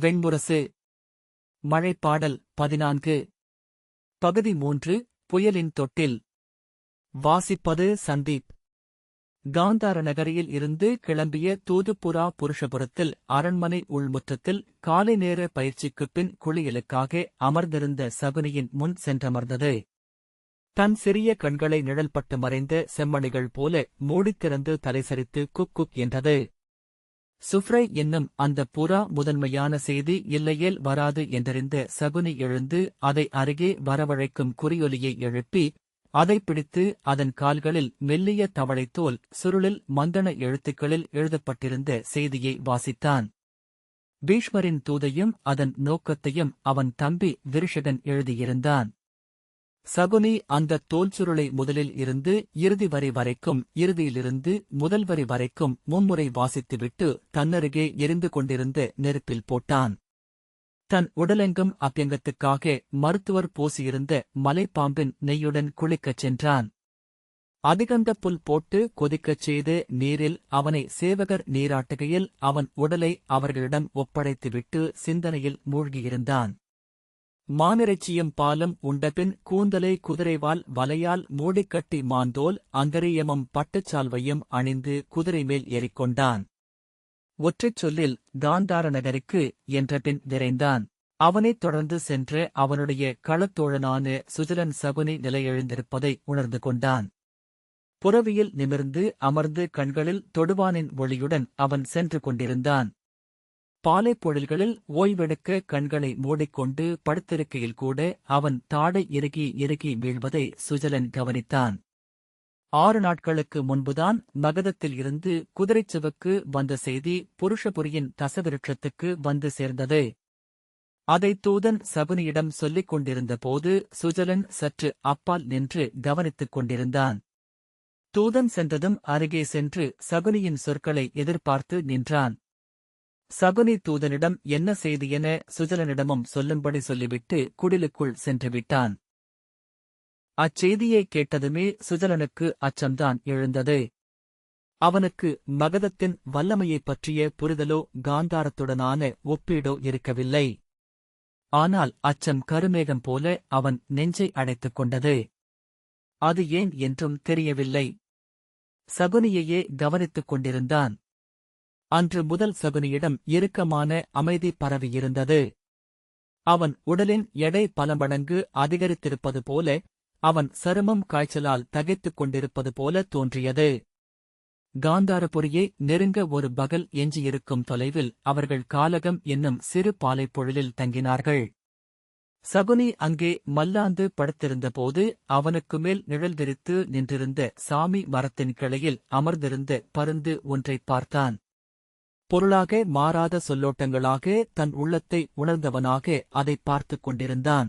வெண்முரசு. மழைப்பாடல் பதினான்கு. பகுதி மூன்று புயலின் தொட்டில். வாசிப்பது சந்தீப். காந்தார நகரியில் இருந்து கிளம்பிய தூதுப்புரா புருஷபுரத்தில் அரண்மனை உள்முற்றத்தில் காலை நேர பயிற்சிக்குப் பின் குளியலுக்காக அமர்ந்திருந்த சகுனியின் முன் சென்றமர்ந்தது. தன் சிறிய கண்களை நிழல்பட்டு மறைந்த செம்மணிகள் போல மூடித்திறந்து தலைசரித்து குக் குக் என்றது. சுஃப்ரை என்னும் அந்த புறா முதன்மையான செய்தி இல்லையேல் வராது என்றறிந்த சகுனி எழுந்து அதை அருகே வரவழைக்கும் குறியொலியை எழுப்பி அதைப் பிடித்து அதன் கால்களில் மெல்லிய தவளைத்தோல் சுருளில் மந்தன எழுத்துக்களில் எழுதப்பட்டிருந்த செய்தியை வாசித்தான். பீஷ்மரின் தூதையும் அதன் நோக்கத்தையும் அவன் தம்பி விருஷகன் எழுதியிருந்தான். சகுனி அந்த தோல் சுருளை முதலில் இருந்து இறுதி வரி வரைக்கும் இறுதியிலிருந்து முதல் வரி வரைக்கும் மும்முறை வாசித்துவிட்டு தன்னருகே எரிந்து கொண்டிருந்த நெருப்பில் போட்டான். தன் உடலெங்கும் அப்பியங்கத்துக்காக மருத்துவர் பூசியிருந்த மலைப்பாம்பின் நெய்யுடன் குளிக்கச் சென்றான். அதிகந்த புல் போட்டு கொதிக்கச் செய்து நீரில் அவனை சேவகர் நீராட்டுகையில் அவன் உடலை அவர்களிடம் ஒப்படைத்துவிட்டு சிந்தனையில் மூழ்கியிருந்தான். மானிறைச்சியும் பாலும் உண்டபின் கூந்தலை குதிரைவால் வலையால் மூடிக்கட்டி மாந்தோல் அங்கரியமும் பட்டுச்சால்வையும் அணிந்து குதிரை மேல் ஏறிக்கொண்டான். ஒற்றைச் சொல்லில் காந்தார நகருக்கு என்றபின் விரைந்தான். அவனைத் தொடர்ந்து சென்று அவனுடைய களத்தோழனான சுஜலன் சகுனி நிலையெழுந்திருப்பதை உணர்ந்து கொண்டான். புறவியில் நிமிர்ந்து அமர்ந்து கண்களில் தொடுவானின் ஒளியுடன் அவன் சென்று கொண்டிருந்தான். பாலைப் பொழில்களில் ஓய்வெடுக்க கண்களை மூடிக்கொண்டு படுத்திருக்கையில் கூட அவன் தாடை இறுகி இறுகி வீழ்வதை சுஜலன் கவனித்தான். ஆறு நாட்களுக்கு முன்புதான் மகதத்தில் இருந்து குதிரைச்சுவுக்கு வந்த செய்தி புருஷபுரியின் தசவிருட்சத்துக்கு வந்து சேர்ந்தது. அதை தூதன் சகுனியிடம் சொல்லிக் கொண்டிருந்த போது சுஜலன் சற்று அப்பால் நின்று கவனித்துக் கொண்டிருந்தான். தூதன் சென்றதும் அருகே சென்று சகுனியின் சொற்களை எதிர்பார்த்து நின்றான். சகுனி தூதனிடம் என்ன செய்தி என சுஜலனிடமும் சொல்லும்படி சொல்லிவிட்டு குடிலுக்குள் சென்றுவிட்டான். அச்செய்தியை கேட்டதுமே சுஜலனுக்கு அச்சம்தான் எழுந்தது. அவனுக்கு மகதத்தின் வல்லமையைப் பற்றிய புரிதலோ காந்தாரத்துடனான ஒப்பீடோ இருக்கவில்லை. ஆனால் அச்சம் கருமேகம் போல அவன் நெஞ்சை அடைத்துக் கொண்டது. அது ஏன் என்றும் தெரியவில்லை. சகுனியையே கவனித்துக் கொண்டிருந்தான். அன்று முதல் சகுனியிடம் இறுக்கமான அமைதி பரவியிருந்தது. அவன் உடலின் எடை பல மடங்கு அதிகரித்திருப்பது போல அவன் சருமம் காய்ச்சலால் தகைத்துக் கொண்டிருப்பது போல தோன்றியது. காந்தாரபுரியை நெருங்க ஒரு பகல் எஞ்சியிருக்கும் தொலைவில் அவர்கள் காலகம் என்னும் சிறு பாலைப்பொழிலில் தங்கினார்கள். சகுனி அங்கே மல்லாந்து படுத்திருந்தபோது அவனுக்கு மேல் நிழல் விரித்து நின்றிருந்த சாமி மரத்தின் கிளையில் அமர்ந்திருந்த பருந்து ஒன்றைப் பார்த்தான். பொருளாக மாறாத சொல்லோட்டங்களாக தன் உள்ளத்தை உணர்ந்தவனாக அதை பார்த்துக் கொண்டிருந்தான்.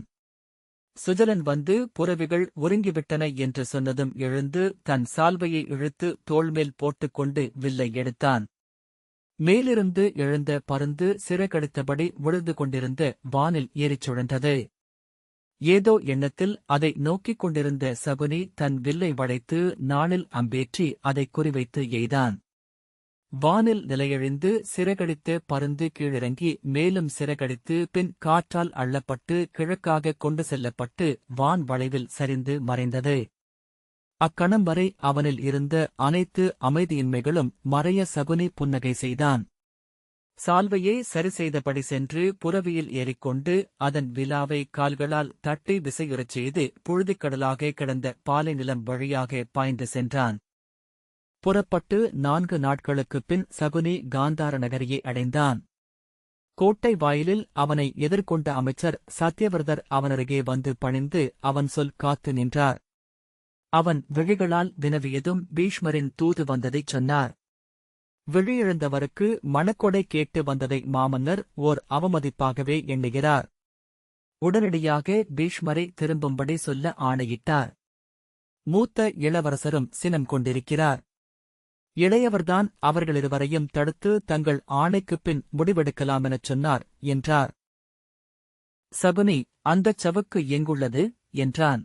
சுஜலன் வந்து புறவிகள் ஒருங்கிவிட்டன என்று சொன்னதும் எழுந்து தன் சால்வையை இழுத்து தோள்மேல் போட்டுக்கொண்டு வில்லை எடுத்தான். மேலிருந்து எழுந்த பருந்து சிறகடித்தபடி விழுந்து கொண்டிருந்த வானில் ஏறிச் சுழன்றது. ஏதோ எண்ணத்தில் அதை நோக்கிக் கொண்டிருந்த சகுனி தன் வில்லை வளைத்து நாளில் அம்பேற்றி அதை குறிவைத்து எய்தான். வானில் நிலையழிந்து சிறகடித்து பருந்து கீழிறங்கி மேலும் சிறகடித்து பின் காற்றால் அள்ளப்பட்டு கிழக்காக கொண்டு செல்லப்பட்டு வான் வளைவில் சரிந்து மறைந்தது. அக்கணம் வரை அவனில் இருந்த அனைத்து அமைதியின்மைகளும் மறைய சகுனி புன்னகை செய்தான். சால்வையை சரி செய்தபடி சென்று புறவியில் ஏறிக்கொண்டு அதன் விழாவை கால்களால் தட்டி விசையுறச் செய்து புழுதிக்கடலாக கிடந்த பாலை நிலம் வழியாக பாய்ந்து சென்றான். புறப்பட்டு நான்கு நாட்களுக்குப் பின் சகுனி காந்தார நகரியை அடைந்தான். கோட்டை வாயிலில் அவனை எதிர்கொண்ட அமைச்சர் சத்யவிரதர் அவனருகே வந்து பணிந்து அவன் சொல் காத்து நின்றார். அவன் விழிகளால் வினவியதும் பீஷ்மரின் தூது வந்ததைச் சொன்னார். விழியிழந்தவருக்கு மணக்கொடை கேட்டு வந்ததை மாமன்னர் ஓர் அவமதிப்பாகவே எண்ணுகிறார். உடனடியாக பீஷ்மரை திரும்பும்படி சொல்ல ஆணையிட்டார். மூத்த இளவரசரும் சினம் கொண்டிருக்கிறார். இளையவர்தான் அவர்களிருவரையும் தடுத்து தங்கள் ஆணைக்குப் பின் முடிவெடுக்கலாமெனச் சொன்னார் என்றார். சகுனி அந்தச் சவுக்கு எங்குள்ளது? என்றான்.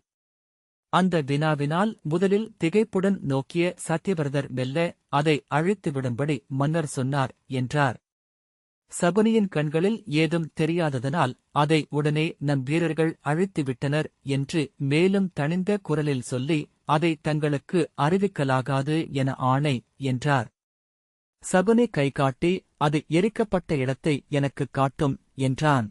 அந்த வினாவினால் முதலில் திகைப்புடன் நோக்கிய சத்தியவரதர் மெல்ல அதை அழித்துவிடும்படி மன்னர் சொன்னார் என்றார். சகுனியின் கண்களில் ஏதும் தெரியாததனால் அதை உடனே நம் வீரர்கள் அழித்துவிட்டனர் என்று மேலும் தணிந்த குரலில் சொல்லி அதை தங்களுக்கு அறிவிக்கலாகாது என ஆணை என்றார். சகுனி கை காட்டி அது எரிக்கப்பட்ட இடத்தை எனக்குக் காட்டும் என்றான்.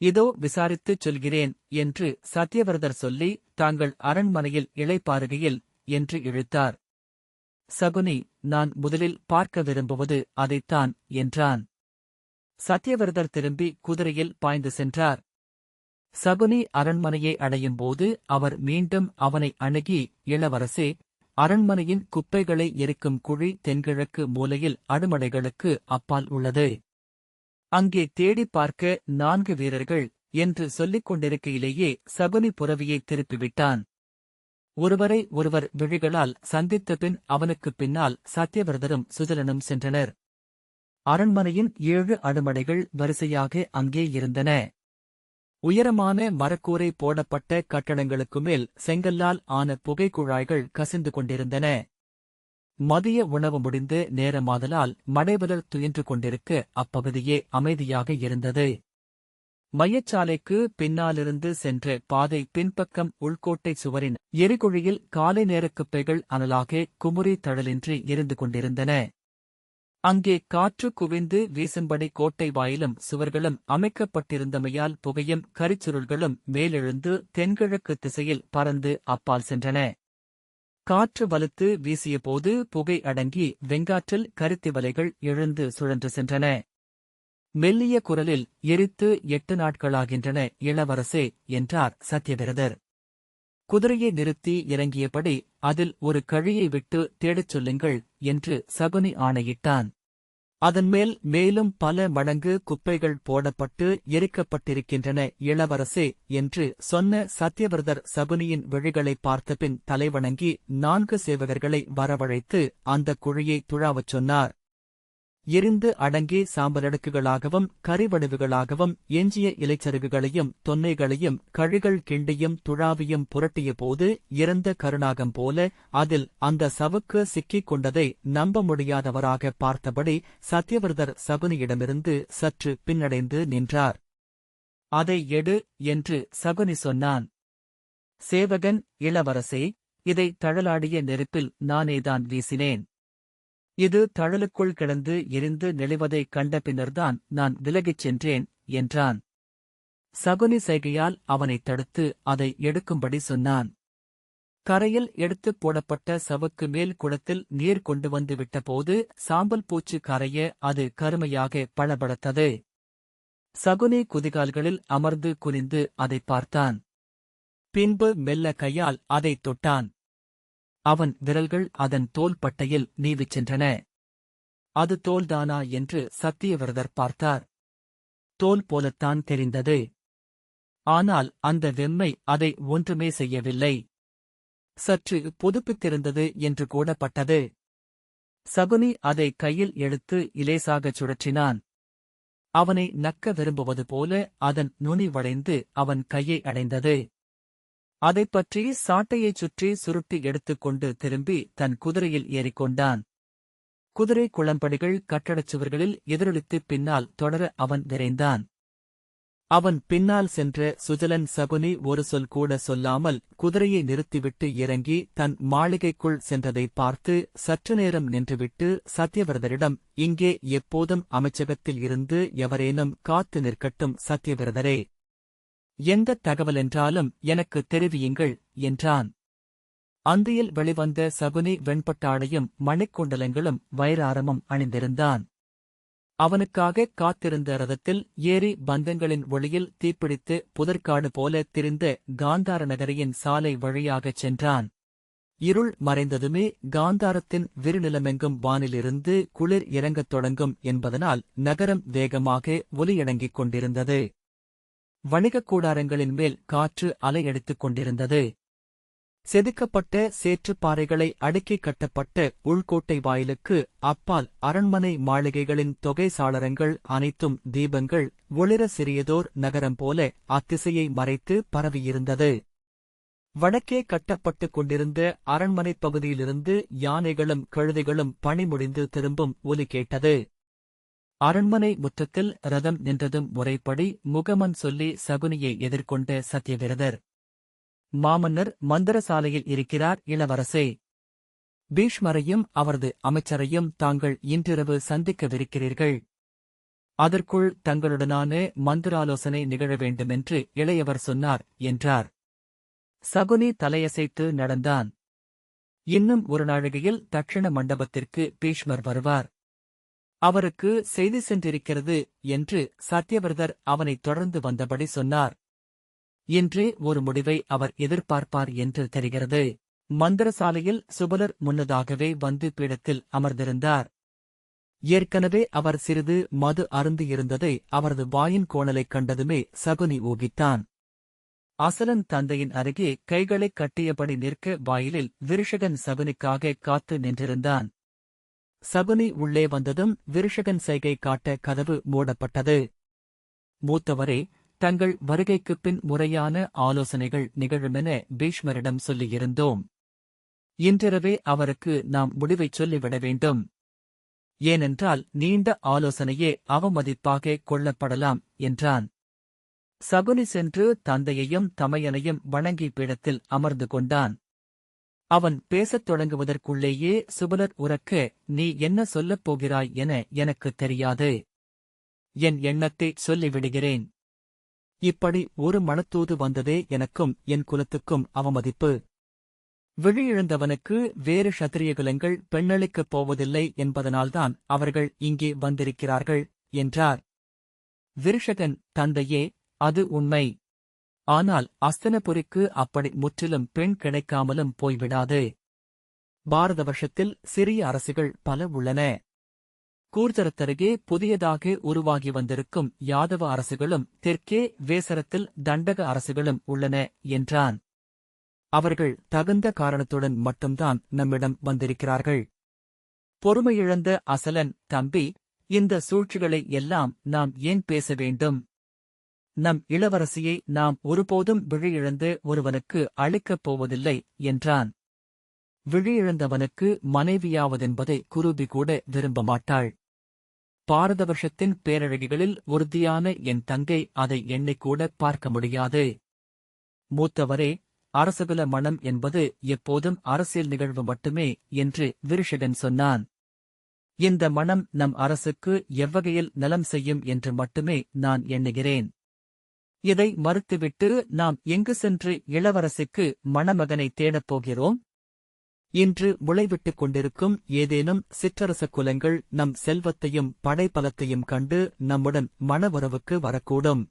இதோ விசாரித்துச் சொல்கிறேன் என்று சத்யவரதர் சொல்லி தாங்கள் அரண்மனையில் இளைப்பாறுகையில் என்று இழுத்தார். சகுனி நான் முதலில் பார்க்க விரும்புவது அதைத்தான் என்றான். சத்யவரதர் திரும்பி குதிரையில் பாய்ந்து சென்றார். சகுனி அரண்மனையை அடையும் போது அவர் மீண்டும் அவனை அணுகி இளவரசே அரண்மனையின் குப்பைகளை எரிக்கும் குழி தென்கிழக்கு மூலையில் அடுமடைகளுக்கு அப்பால் உள்ளது. அங்கே தேடிப் பார்க்க நான்கு வீரர்கள் என்று சொல்லிக் கொண்டிருக்கையிலேயே சகுனி புறவியை திருப்பிவிட்டான். ஒருவரை ஒருவர் விழிகளால் சந்தித்தபின் அவனுக்குப் பின்னால் சத்யவிரதரும் சுஜலனும் சென்றனர். அரண்மனையின் ஏழு அடுமடைகள் வரிசையாக அங்கே இருந்தன. உயரமான மரக்கூரை போடப்பட்ட கட்டடங்களுக்கு மேல் செங்கல்லால் ஆன புகைக்குழாய்கள் கசிந்து கொண்டிருந்தன. மதிய உணவு முடிந்து நேரமாதலால் மடைவலர் துயின்று கொண்டிருக்க அப்பகுதியே அமைதியாக இருந்தது. மையச்சாலைக்கு பின்னாலிருந்து சென்ற பாதை பின்பக்கம் உள்கோட்டை சுவரின் எரிகுழியில் காலை நேரக் குப்பைகள் அனலாக குமுறி தழலின்றி எரிந்து கொண்டிருந்தன. அங்கே காற்று குவிந்து வீசும்படி கோட்டை வாயிலும் சுவர்களும் அமைக்கப்பட்டிருந்தமையால் புகையும் கரிச்சுருள்களும் மேலெழுந்து தென்கிழக்கு திசையில் பறந்து அப்பால் சென்றன. காற்று வலுத்து வீசியபோது புகை அடங்கி வெங்காற்றில் கருத்தி வலைகள் எழுந்து சுழன்று சென்றன. மெல்லிய குரலில் எரித்து எட்டு நாட்களாகின்றன இளவரசே என்றார் சத்யவிரதர். குதிரையை நிறுத்தி இறங்கியபடி அதில் ஒரு கழியை விட்டு தேடச் சொல்லுங்கள் என்று சகுனி ஆணையிட்டான். அதன்மேல் மேலும் பல மடங்கு குப்பைகள் போடப்பட்டு எரிக்கப்பட்டிருக்கின்றன இளவரசே என்று சொன்ன சத்யவிரதர் சகுனியின் விழிகளைப் பார்த்தபின் தலைவணங்கி நான்கு சேவகர்களை வரவழைத்து அந்தக் குழியை துழாவச் சொன்னார். எரிந்து அடங்கி சாம்பலடுக்குகளாகவும் கரிவடிவுகளாகவும் எஞ்சிய இலைச்சருகுகளையும் தொன்னைகளையும் கழிகள் கிண்டியும் துழாவியும் புரட்டிய போது இறந்த கருணாகம் போல அதில் அந்த சவுக்கு சிக்கிக் கொண்டதை நம்ப முடியாதவராக பார்த்தபடி சத்யவர்தர் சகுனியிடமிருந்து சற்று பின்னடைந்து நின்றார். அதை எடு என்று சகுனி சொன்னான். சேவகன் இளவரசே இதை தழலாடிய நெருப்பில் நானேதான் வீசினேன். இது தழலுக்குள் கிடந்து எரிந்து நெளிவதைக் கண்ட பின்னர்தான் நான் விலகிச் சென்றேன் என்றான். சகுனி சைகையால் அவனைத் தடுத்து அதை எடுக்கும்படி சொன்னான். கரையில் எடுத்துப் போடப்பட்ட சவுக்கு மேல் குளத்தில் நீர் கொண்டு வந்து விட்டபோது சாம்பல் பூச்சு கரைய அது கருமையாக பளபளத்தது. சகுனி குதிகால்களில் அமர்ந்து குனிந்து அதைப் பார்த்தான். பின்பு மெல்ல கையால் அதைத் தொட்டான். அவன் விரல்கள் அதன் தோல் பட்டையில் நீவிச் சென்றன. அது தோல்தானா என்று சத்தியவிரதர் பார்த்தார். தோல் போலத்தான் தெரிந்தது. ஆனால் அந்த வெம்மை அதை ஒன்றுமே செய்யவில்லை. சற்று புதுப்பித்திருந்தது என்று கூடப்பட்டது சகுனி அதை கையில் எடுத்து இலேசாகச் சுழற்றினான். அவனை நக்க விரும்புவது போல அதன் நுனி வளைந்து அவன் கையை அடைந்தது. அதைப் பற்றி சாட்டையைச் சுற்றி சுருட்டி எடுத்துக்கொண்டு திரும்பி தன் குதிரையில் ஏறிக்கொண்டான். குதிரை குளம்படிகள் கட்டடச் சுவர்களில் எதிரொலித்துப் பின்னால் தொடர அவன் விரைந்தான். அவன் பின்னால் சென்ற சுஜலன் சகுனி ஒரு சொல் கூட சொல்லாமல் குதிரையை நிறுத்திவிட்டு இறங்கி தன் மாளிகைக்குள் சென்றதைப் பார்த்து சற்று நேரம் நின்றுவிட்டு சத்யவிரதரிடம் இங்கே எப்போதும் அமைச்சகத்தில் இருந்து எவரேனும் காத்து நிற்கட்டும் சத்யவிரதரே. எந்தத் தகவலென்றாலும் எனக்கு தெரிவியுங்கள் என்றான். அந்தியில் வெளிவந்த சகுனி வெண்பட்டாளையும் மணிக்குண்டலங்களும் வைராரமும் அணிந்திருந்தான். அவனுக்காக காத்திருந்த ரதத்தில் ஏரி பந்தங்களின் ஒளியில் தீப்பிடித்து புதற்காடு போல திரிந்த காந்தார நகரியின் சாலை வழியாகச் சென்றான். இருள் மறைந்ததுமே காந்தாரத்தின் விருநிலமெங்கும் வானிலிருந்து குளிர் இறங்கத் தொடங்கும் என்பதனால் நகரம் வேகமாக ஒலியடங்கிக் கொண்டிருந்தது. வணிகக் கூடாரங்களின் மேல் காற்று அலையடித்துக் கொண்டிருந்தது. செதுக்கப்பட்ட சேற்றுப்பாறைகளை அடுக்கிக் கட்டப்பட்ட உள்கோட்டை வாயிலுக்கு அப்பால் அரண்மனை மாளிகைகளின் தொகை சாளரங்கள் அனைத்தும் தீபங்கள் ஒளிர சிறியதோர் நகரம் போல அத்திசையை மறைத்து பரவியிருந்தது. வடக்கே கட்டப்பட்டுக் கொண்டிருந்த அரண்மனைப் பகுதியிலிருந்து யானைகளும் கழுதைகளும் பணி முடிந்து திரும்பும் ஒலி கேட்டது. அரண்மனை முற்றத்தில் ரதம் நின்றதும் முறைப்படி முகமன் சொல்லி சகுனியை எதிர்கொண்ட சத்தியவிரதர் மாமன்னர் மந்திரசாலையில் இருக்கிறார் இளவரசே. பீஷ்மரையும் அவரது அமைச்சரையும் தாங்கள் இன்றிரவு சந்திக்கவிருக்கிறீர்கள். அதற்குள் தங்களுடனான மந்திராலோசனை நிகழ வேண்டுமென்று இளையவர் சொன்னார் என்றார். சகுனி தலையசைத்து நடந்தான். இன்னும் ஒரு நாழிகையில் தட்சிண மண்டபத்திற்கு பீஷ்மர் வருவார். அவருக்கு செய்தி சென்றிருக்கிறது என்று சத்யவிரதர் அவனைத் தொடர்ந்து வந்தபடி சொன்னார். இன்றே ஒரு முடிவை அவர் எதிர்பார்ப்பார் என்று தெரிகிறது. மந்திரசாலையில் சுபலர் முன்னதாகவே வந்து பீடத்தில் அமர்ந்திருந்தார். ஏற்கனவே அவர் சிறிது மது அருந்தியிருந்ததை அவரது வாயின் கோணலைக் கண்டதுமே சகுனி ஊகித்தான். அசலன் தந்தையின் அருகே கைகளைக் கட்டியபடி நிற்க வாயிலில் விருஷகன் சகுனிக்காக காத்து நின்றிருந்தான். சகுனி உள்ளே வந்ததும் விருஷகன் சைகை காட்ட கதவு மூடப்பட்டது. மூத்தவரே தங்கள் வருகைக்குப் பின் முறையான ஆலோசனைகள் நிகழுமென பீஷ்மரிடம் சொல்லியிருந்தோம். இன்றிரவே அவருக்கு நாம் முடிவைச் சொல்லிவிட வேண்டும். ஏனென்றால் நீண்ட ஆலோசனையே அவமதிப்பாக கொள்ளப்படலாம் என்றான். சகுனி சென்று தந்தையையும் தமையனையும் வணங்கி பீடத்தில் அமர்ந்து கொண்டான். அவன் பேசத் தொடங்குவதற்குள்ளேயே சுபலர் உறக்க நீ என்ன சொல்லப் போகிறாய் என எனக்குத் தெரியாது. என் எண்ணத்தை சொல்லிவிடுகிறேன். இப்படி ஒரு மனத்தூது வந்ததே எனக்கும் என் குலத்துக்கும் அவமதிப்பு. விழியிழந்தவனுக்கு வேறு சத்திரியகுலங்கள் பெண்ணளிக்கப் போவதில்லை என்பதனால்தான் அவர்கள் இங்கே வந்திருக்கிறார்கள் என்றார். விருஷகன் தந்தையே அது உண்மை. ஆனால் அஸ்தனபுரிக்கு அப்படி முற்றிலும் பெண் கிடைக்காமலும் போய்விடாது. பாரத வருஷத்தில் சிறிய அரசுகள் பல உள்ளன. கூர்ஜரத்தருகே புதியதாக உருவாகி வந்திருக்கும் யாதவ அரசுகளும் தெற்கே வேசரத்தில் தண்டக அரசுகளும் உள்ளன என்றான். அவர்கள் தகுந்த காரணத்துடன் மட்டும்தான் நம்மிடம் வந்திருக்கிறார்கள். பொறுமையிழந்த அசலன் தம்பி இந்த சூழ்ச்சிகளை எல்லாம் நாம் ஏன் பேச வேண்டும்? நம் இளவரசியை நாம் ஒருபோதும் விழியிழந்து ஒருவனுக்கு அளிக்கப் போவதில்லை என்றான். விழியிழந்தவனுக்கு மனைவியாவதென்பதை குருபி கூட விரும்ப மாட்டாள். பாரதவர்ஷத்தின் பேரழகிகளில் உறுதியான என் தங்கை அதை எண்ணிக்கூட பார்க்க முடியாது. மூத்தவரே அரசகுல மனம் என்பது எப்போதும் அரசியல் நிகழ்வு மட்டுமே என்று விருஷகன் சொன்னான். இந்த மனம் நம் அரசுக்கு எவ்வகையில் நலம் செய்யும் என்று மட்டுமே நான் எண்ணுகிறேன். இதை மறுத்துவிட்டு நாம் எங்கு சென்று இளவரசிக்கு மணமகனை தேடப் போகிறோம்? இன்று முளைவிட்டுக் கொண்டிருக்கும் ஏதேனும் சிற்றரச குலங்கள் நம் செல்வத்தையும் படைபலத்தையும் கண்டு நம்முடன் மணவுறவுக்கு வரக்கூடும்.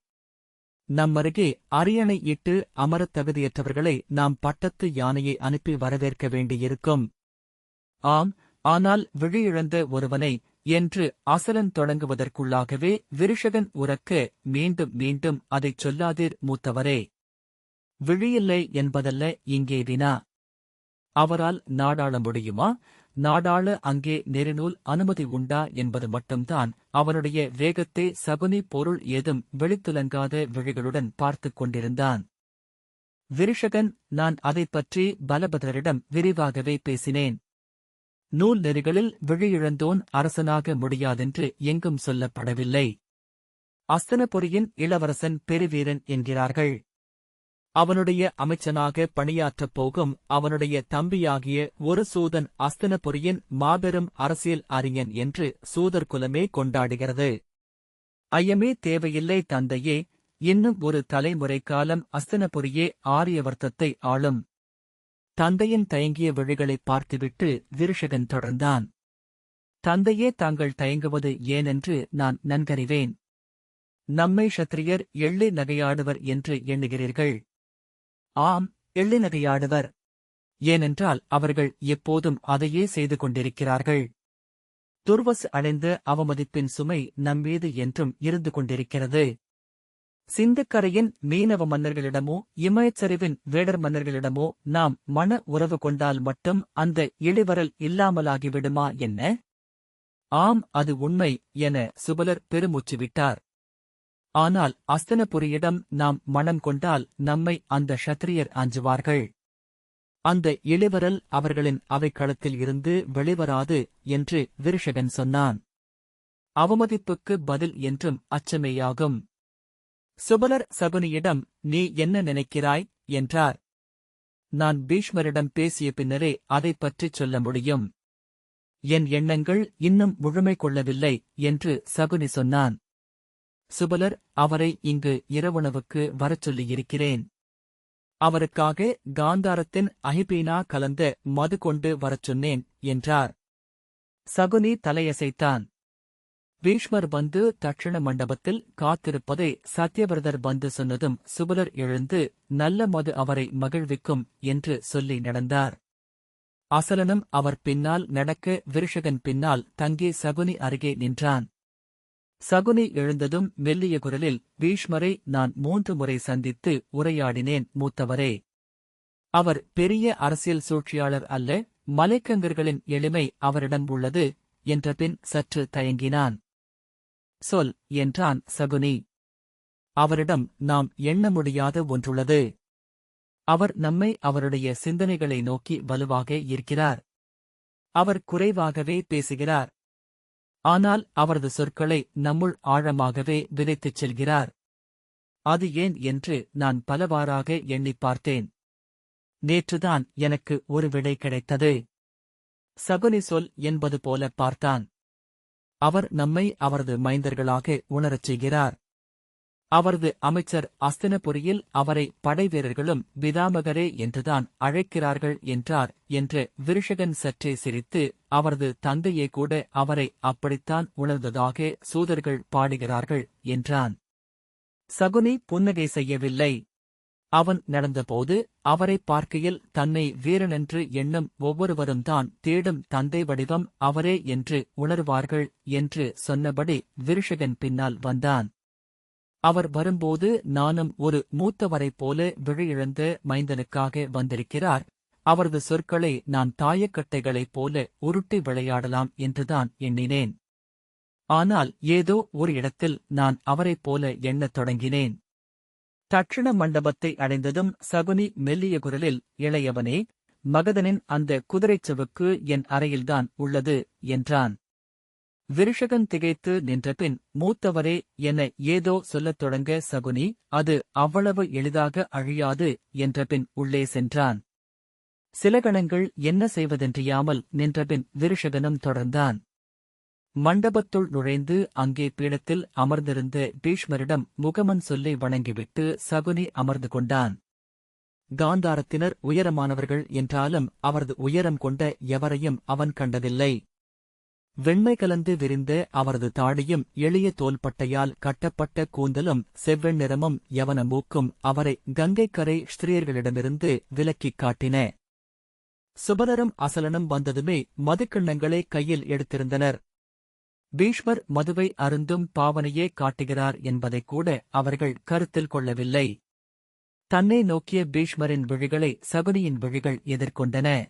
நம்மருகே அரியணை இட்டு அமரத் தகுதியற்றவர்களை நாம் பட்டத்து யானையை அனுப்பி வரவேற்க வேண்டியிருக்கும். ஆம் ஆனால் விழியிழந்த ஒருவனை என்று அசலன் தொடங்குவதற்குள்ளாகவே விருஷகன் உறக்க மீண்டும் மீண்டும் அதைச் சொல்லாதீர் மூத்தவரே. விழியில்லை என்பதல்ல இங்கே வினா. அவரால் நாடாள முடியுமா? நாடாள அங்கே நெறிநூல் அனுமதி உண்டா என்பது மட்டும்தான். அவனுடைய வேகத்தை சகுனி பொருள் ஏதும் வெளித்துலங்காத விழிகளுடன் பார்த்துக் கொண்டிருந்தான். விருஷகன் நான் அதைப் பற்றி பலபதரிடம் விரிவாகவே பேசினேன். நூல் நெறிகளில் விழியிழந்தோன் அரசனாக முடியாதென்று எங்கும் சொல்லப்படவில்லை. அஸ்தனபுரியின் இளவரசன் பெருவீரன் என்கிறார்கள். அவனுடைய அமைச்சனாக பணியாற்றப் போகும் அவனுடைய தம்பியாகிய ஒரு சூதன் அஸ்தனபுரியின் மாபெரும் அரசியல் அறிஞன் என்று சூதர் குலமே கொண்டாடுகிறது. ஐயமே தேவையில்லை தந்தையே இன்னும் ஒரு தலைமுறை காலம் அஸ்தனபுரியே ஆரியவர்த்தத்தை ஆளும். தந்தையின் தயங்கிய விழிகளைப் பார்த்துவிட்டு விருஷகன் தொடர்ந்தான். தந்தையே தாங்கள் தயங்குவது ஏனென்று நான் நன்கறிவேன். நம்மை ஷத்திரியர் எள்ளி நகையாடுவர் என்று எண்ணுகிறீர்கள். ஆம் எள்ளி நகையாடுவர். ஏனென்றால் அவர்கள் எப்போதும் அதையே செய்து கொண்டிருக்கிறார்கள். துர்வஸ் அடைந்த அவமதிப்பின் சுமை நம்மீது என்றும் இருந்து கொண்டிருக்கிறது. சிந்துக்கரையின் மீனவ மன்னர்களிடமோ இமயச்சரிவின் வேடர் மன்னர்களிடமோ நாம் மன உறவு கொண்டால் மட்டும் அந்த இழிவரல் இல்லாமலாகிவிடுமா என்ன? ஆம் அது உண்மை என சுபலர் பெருமூச்சு விட்டார் ஆனால் அஸ்தனபுரியிடம் நாம் மனம் கொண்டால் நம்மை அந்த ஷத்திரியர் அஞ்சுவார்கள். அந்த இளிவரல் அவர்களின் அவைக்களத்தில் இருந்து வெளிவராது என்று விருஷகன் சொன்னான். அவமதிப்புக்கு பதில் என்றும் அச்சமேயாகும். சுபலர் சகுனியிடம் நீ என்ன நினைக்கிறாய்? என்றார். நான் பீஷ்மரிடம் பேசிய பின்னரே அதைப் பற்றிச் சொல்ல முடியும். என் எண்ணங்கள் இன்னும் முழுமை கொள்ளவில்லை என்று சகுனி சொன்னான். சுபலர் அவரை இங்கு இரவுணவுக்கு வரச் சொல்லியிருக்கிறேன். அவருக்காக காந்தாரத்தின் அஹிபீனா கலந்த மது கொண்டு வரச் சொன்னேன் என்றார். சகுனி தலையசைத்தான். பீஷ்மர் வந்து தட்சிண மண்டபத்தில் காத்திருப்பதை சத்யவிரதர் வந்து சொன்னதும் சுபலர் எழுந்து நல்ல மது அவரை மகிழ்விக்கும் என்று சொல்லி நடந்தார். அசலனும் அவர் பின்னால் நடக்க விருஷகன் பின்னால் தங்கி சகுனி அருகே நின்றான். சகுனி எழுந்ததும் மெல்லிய குரலில் பீஷ்மரை நான் மூன்று முறை சந்தித்து உரையாடினேன் மூத்தவரே. அவர் பெரிய அரசியல் சூழ்ச்சியாளர் அல்ல மலைக்கங்கர்களின் எளிமை அவரிடம் உள்ளது என்ற பின் சற்று தயங்கினான். சொல் என்றான் சகுனி. அவரிடம் நாம் எண்ண முடியாத ஒன்றுள்ளது. அவர் நம்மை அவருடைய சிந்தனைகளை நோக்கி வலுவாக இருக்கிறார். அவர் குறைவாகவே பேசுகிறார். ஆனால் அவரது சொற்களை நம்முள் ஆழமாகவே விதைத்துச் செல்கிறார். அது ஏன் என்று நான் பலவாறாக எண்ணிப் பார்த்தேன். நேற்றுதான் எனக்கு ஒரு விடை கிடைத்தது. சகுனி சொல் என்பது போல பார்த்தான். அவர் நம்மை அவரது மைந்தர்களாக உணரச் செய்கிறார். அவரது அமைச்சர் அஸ்தினபுரியில் அவரை படைவீரர்களும் பிதாமகரே என்றுதான் அழைக்கிறார்கள் என்றார் என்று விருஷகன் சற்றே சிரித்து அவரது தந்தையே கூட அவரை அப்படித்தான் உணர்ந்ததாக சூதர்கள் பாடுகிறார்கள் என்றான். சகுனி புன்னகை செய்யவில்லை. அவன் நடந்தபோது அவரை பார்க்கையில் தன்னை வீரனென்று எண்ணும் ஒவ்வொருவரும் தான் தேடும் தந்தை வடிவம் அவரே என்று உணர்வார்கள் என்று சொன்னபடி விருஷகன் பின்னால் வந்தான். அவர் வரும்போது நானும் ஒரு மூத்தவரைப் போல விழியிழந்த மைந்தனுக்காக வந்திருக்கிறார். அவரது சொற்களை நான் தாயக்கட்டைகளைப் போல உருட்டி விளையாடலாம் என்றுதான் எண்ணினேன். ஆனால் ஏதோ ஒரு இடத்தில் நான் அவரைப் போல எண்ணத் தொடங்கினேன். தட்சிண மண்டபத்தை அடைந்ததும் சகுனி மெல்லிய குரலில் இளையவனே மகதனின் அந்த குதிரைச்சவுக்கு என் அறையில்தான் உள்ளது என்றான். விருஷகன் திகைத்து நின்றபின் மூத்தவரே என ஏதோ சொல்லத் தொடங்க சகுனி அது அவ்வளவு எளிதாக அழியாது என்றபின் உள்ளே சென்றான். சில கணங்கள் என்ன செய்வதென்றியாமல் நின்றபின் விருஷகனும் தொடர்ந்தான். மண்டபத்துள் நுழைந்து அங்கே பீடத்தில் அமர்ந்திருந்த பீஷ்மரிடம் முகமன் சொல்லி வணங்கிவிட்டு சகுனி அமர்ந்து கொண்டான். காந்தாரத்தினர் உயரமானவர்கள் என்றாலும் அவரது உயரம் கொண்ட எவரையும் அவன் கண்டதில்லை. வெண்மை கலந்து விரிந்த அவரது தாடியும் எளிய தோல்பட்டையால் கட்டப்பட்ட கூந்தலும் செவ்வெண்ணிறமும் யவன மூக்கும் அவரை கங்கைக்கரை ஸ்திரீயர்களிடமிருந்து விலக்கிக் காட்டின. சுபலரும் அசலனும் வந்ததுமே மதுக்கிண்ணங்களை கையில் எடுத்திருந்தனர். பீஷ்மர் மதுவை அருந்தும் பாவனையே காட்டுகிறார் என்பதைக் கூட அவர்கள் கருத்தில் கொள்ளவில்லை. தன்னை நோக்கிய பீஷ்மரின் விழிகளை சகுனியின் விழிகள் எதிர்கொண்டன.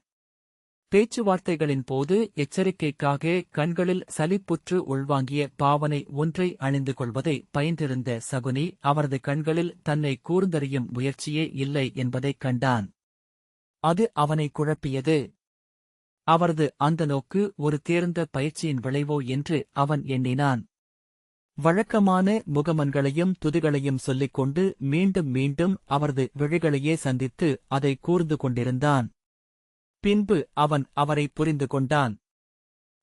பேச்சுவார்த்தைகளின் போது எச்சரிக்கைக்காக கண்களில் சலிப்புற்று உள்வாங்கிய பாவனை ஒன்றை அணிந்து கொள்வதை பயின்றிருந்த சகுனி அவரது கண்களில் தன்னை கூர்ந்தறியும் முயற்சியே இல்லை என்பதைக் கண்டான். அது அவனை குழப்பியது. அவரது அந்த நோக்கு ஒரு தேர்ந்த பயிற்சியின் விளைவோ என்று அவன் எண்ணினான். வழக்கமான முகமன்களையும் துதிகளையும் சொல்லிக் கொண்டு மீண்டும் மீண்டும் அவரது விழிகளையே சந்தித்து அதை கூர்ந்து கொண்டிருந்தான். பின்பு அவன் அவரை புரிந்து கொண்டான்.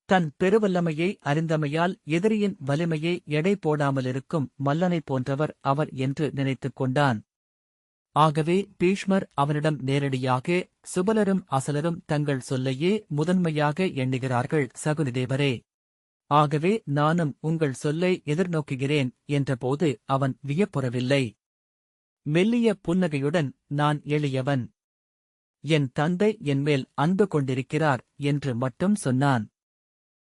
தன் பெருவல்லமையை அறிந்தமையால் எதிரியின் வலிமையை எடை போடாமலிருக்கும் மல்லனைப் போன்றவர் அவர் என்று நினைத்துக் கொண்டான். ஆகவே பீஷ்மர் அவனிடம் நேரடியாக சுபலரும் அசலரும் தங்கள் சொல்லையே முதன்மையாக எண்ணுகிறார்கள் சகுனிதேவரே ஆகவே நானும் உங்கள் சொல்லை எதிர்நோக்குகிறேன் என்றபோது அவன் வியப்புறவில்லை. மெல்லிய புன்னகையுடன் நான் எளியவன். என் தந்தை என்மேல் அன்பு கொண்டிருக்கிறார் என்று மட்டும் சொன்னான்.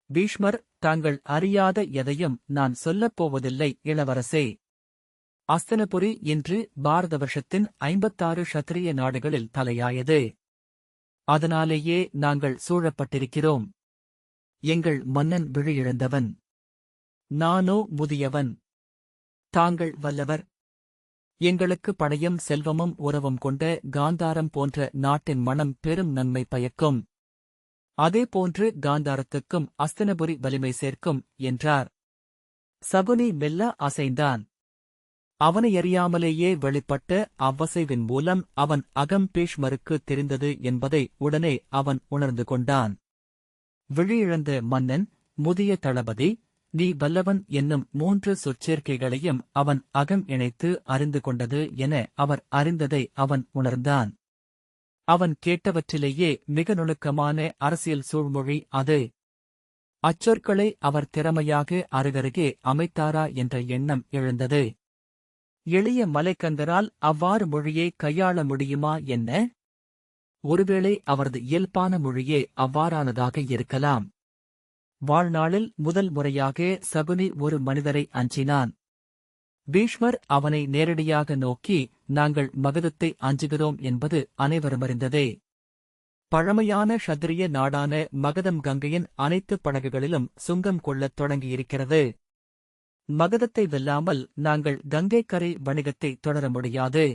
பீஷ்மர் தாங்கள் அறியாத எதையும் நான் சொல்லப் போவதில்லை இளவரசே. அஸ்தனபுரி இன்று பாரத வருஷத்தின் ஐம்பத்தாறு ஷத்திரிய நாடுகளில் தலையாயது. அதனாலேயே நாங்கள் சூழப்பட்டிருக்கிறோம். எங்கள் மன்னன் விழியிழந்தவன். நானோ முதியவன். தாங்கள் வல்லவர். எங்களுக்கு படையும் செல்வமும் உறவும் கொண்ட காந்தாரம் போன்ற நாட்டின் மனம் பெரும் நன்மை பயக்கும். அதேபோன்று காந்தாரத்துக்கும் அஸ்தனபுரி வலிமை சேர்க்கும் என்றார். சகுனி மெல்ல அசைந்தான். அவனை அறியாமலேயே வெளிப்பட்ட அவ்வசைவின் மூலம் அவன் அகம் பீஷ்மருக்கு தெரிந்தது என்பதை உடனே அவன் உணர்ந்து கொண்டான். விழியிழந்த மன்னன் முதிய தளபதி நீ வல்லவன் என்னும் மூன்று சொற்சேர்க்கைகளையும் அவன் அகம் இணைத்து அறிந்து கொண்டது என அவர் அறிந்ததை அவன் உணர்ந்தான். அவன் கேட்டவற்றிலேயே மிக நுணுக்கமான அரசியல் சூழ்மொழி அது. அச்சொற்களை அவர் திறமையாக அருகருகே அமைத்தாரா என்ற எண்ணம் எழுந்தது. எளிய மலைக்கந்தரால் அவ்வாறு மொழியை கையாள முடியுமா என்ன? ஒருவேளை அவரது இயல்பான மொழியே அவ்வாறானதாக இருக்கலாம். வாழ்நாளில் முதல் முறையாக சகுனி ஒரு மனிதரை அஞ்சினான். பீஷ்மர் அவனை நேரடியாக நோக்கி நாங்கள் மகதத்தை அஞ்சுகிறோம் என்பது அனைவரும் அறிந்ததே. பழமையான ஷத்திரிய நாடான மகதம் கங்கையின் அனைத்து படகுகளிலும் சுங்கம் கொள்ளத் தொடங்கியிருக்கிறது. மகதத்தை வெல்லாமல் நாங்கள் கங்கைக்கரை வணிகத்தை தொடர முடியாது.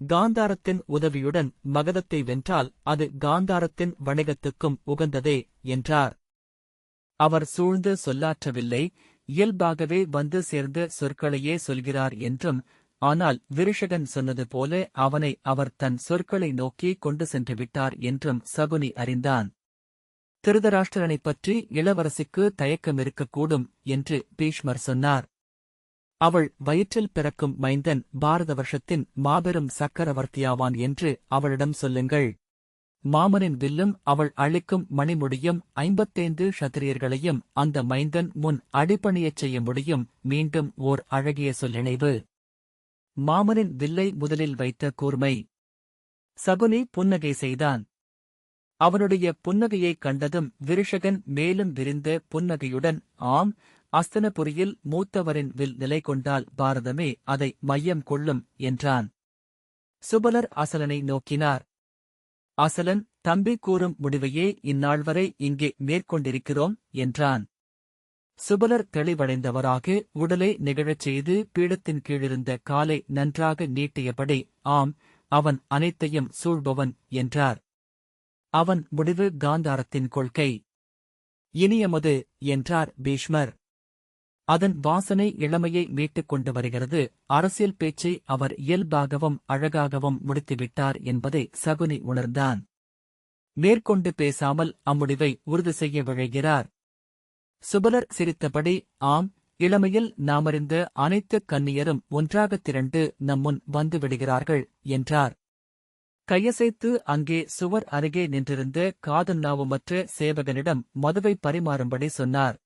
காந்தாரத்தின் உதவியுடன் மகதத்தை வென்றால் அது காந்தாரத்தின் வணிகத்துக்கும் உகந்ததே என்றார். அவர் சூழ்ந்து சொல்லாற்றவில்லை இயல்பாகவே வந்து சேர்ந்த சொற்களையே சொல்கிறார் என்றும் ஆனால் விருஷகன் சொன்னது போல அவனை அவர் தன் சொற்களை நோக்கி கொண்டு சென்று விட்டார் என்றும் சகுனி அறிந்தான். திருதராஷ்டிரனைப் பற்றி இளவரசிக்கு தயக்கம் இருக்கக்கூடும் என்று பீஷ்மர் சொன்னார். அவள் வயிற்றில் பிறக்கும் மைந்தன் பாரத வருஷத்தின் மாபெரும் சக்கரவர்த்தியாவான் என்று அவளிடம் சொல்லுங்கள். மாமனின் வில்லும் அவள் அளிக்கும் மணிமுடியும் ஐம்பத்தைந்து சத்திரியர்களையும் அந்த மைந்தன் முன் அடிபணியச் செய்ய முடியும் மீண்டும் ஓர் அழகிய சொல்லிணைவு. மாமனின் வில்லை முதலில் வைத்த கூர்மை. சகுனி புன்னகை செய்தான். அவனுடைய புன்னகையைக் கண்டதும் விருஷகன் மேலும் விரிந்த புன்னகையுடன் ஆம் அஸ்தனபுரியில் மூத்தவரின் வில் நிலை கொண்டால் பாரதமே அதை மையம் கொள்ளும் என்றான். சுபலர் அசலனை நோக்கினார். அசலன் தம்பி கூறும் முடிவையே இந்நாள் வரை இங்கே மேற்கொண்டிருக்கிறோம் என்றான். சுபலர் தெளிவடைந்தவராக உடலை நிகழச் செய்து பீடத்தின் கீழிருந்த காலை நன்றாக நீட்டியபடி ஆம் அவன் அனைத்தையும் சூழ்பவன் என்றார். அவன் முடிவு காந்தாரத்தின் கொள்கை. இனியமது என்றார் பீஷ்மர். அதன் வாசனை இளமையை மீட்டுக் கொண்டு வருகிறது. அரசியல் பேச்சை அவர் இயல்பாகவும் அழகாகவும் முடித்துவிட்டார் என்பதை சகுனி உணர்ந்தான். மேற்கொண்டு பேசாமல் அம்முடிவை உறுதி செய்ய விழைகிறார். சுபலர் சிரித்தபடி ஆம் இளமையில் நாமறிந்த அனைத்து கன்னியரும் ஒன்றாகத் திரண்டு நம்முன் வந்துவிடுகிறார்கள் என்றார். கையசைத்து அங்கே சுவர் அருகே நின்றிருந்த காதல் நாவுமற்ற சேவகனிடம் மதுவை பரிமாறும்படி சொன்னார்.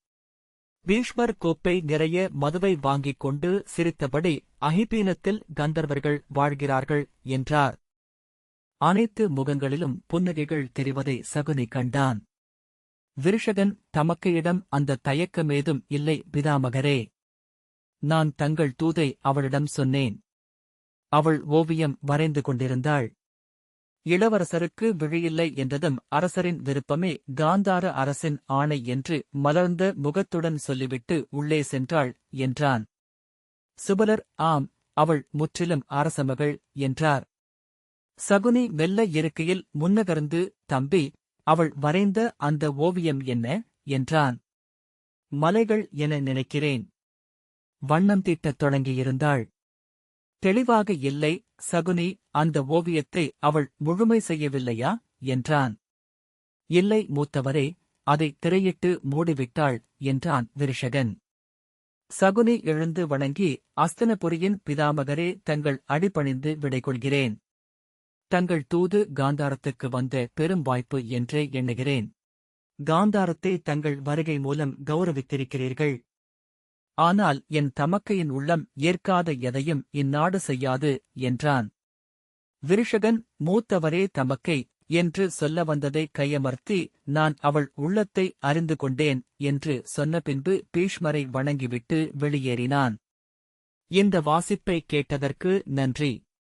பீஷ்மர் கோப்பை நிறைய மதுவை வாங்கிக் கொண்டு சிரித்தபடி அகிபீனத்தில் கந்தர்வர்கள் வாழ்கிறார்கள் என்றார். அனைத்து முகங்களிலும் புன்னகைகள் தெரிவதை சகுனி கண்டான். விருஷகன் தமக்கையிடம் அந்த தயக்கமேதும் இல்லை பிதாமகரே. நான் தங்கள் தூதை அவளிடம் சொன்னேன். அவள் ஓவியம் வரைந்து கொண்டிருந்தாள். இளவரசருக்கு விழியில்லை என்றதும் அரசரின் விருப்பமே காந்தார அரசின் ஆணை என்று மலர்ந்த முகத்துடன் சொல்லிவிட்டு உள்ளே சென்றாள் என்றான். சுபலர் ஆம் அவள் முற்றிலும் அரசமகள் என்றார். சகுனி மெல்ல இருக்கையில் முன்னகர்ந்து தம்பி அவள் வரைந்த அந்த ஓவியம் என்ன? என்றான். மலைகள் என நினைக்கிறேன். வண்ணம் தீட்டத் தொடங்கியிருந்தாள். தெளிவாக இல்லை சகுனி அந்த ஓவியத்தை அவள் முழுமை செய்யவில்லையா? என்றான். இல்லை மூத்தவரே அதை திரையிட்டு மூடிவிட்டாள் என்றான் விருஷகன். சகுனி எழுந்து வணங்கி அஸ்தனபுரியின் பிதாமகரே தங்கள் அடிபணிந்து விடைகொள்கிறேன். தங்கள் தூது காந்தாரத்துக்கு வந்த பெரும் வாய்ப்பு என்றே எண்ணுகிறேன். காந்தாரத்தை தங்கள் வருகை மூலம் கௌரவித்திருக்கிறீர்கள் ஆனால் என் தமக்கையின் உள்ளம் ஏற்காத எதையும் இந்நாடு செய்யாது என்றான். விருஷகன் மூத்தவரே தமக்கை என்று சொல்ல வந்ததை கையமர்த்தி நான் அவள் உள்ளத்தை அறிந்து கொண்டேன் என்று சொன்ன பின்பு பீஷ்மரை வணங்கிவிட்டு வெளியேறினான். இந்த வாசிப்பை கேட்டதற்கு நன்றி.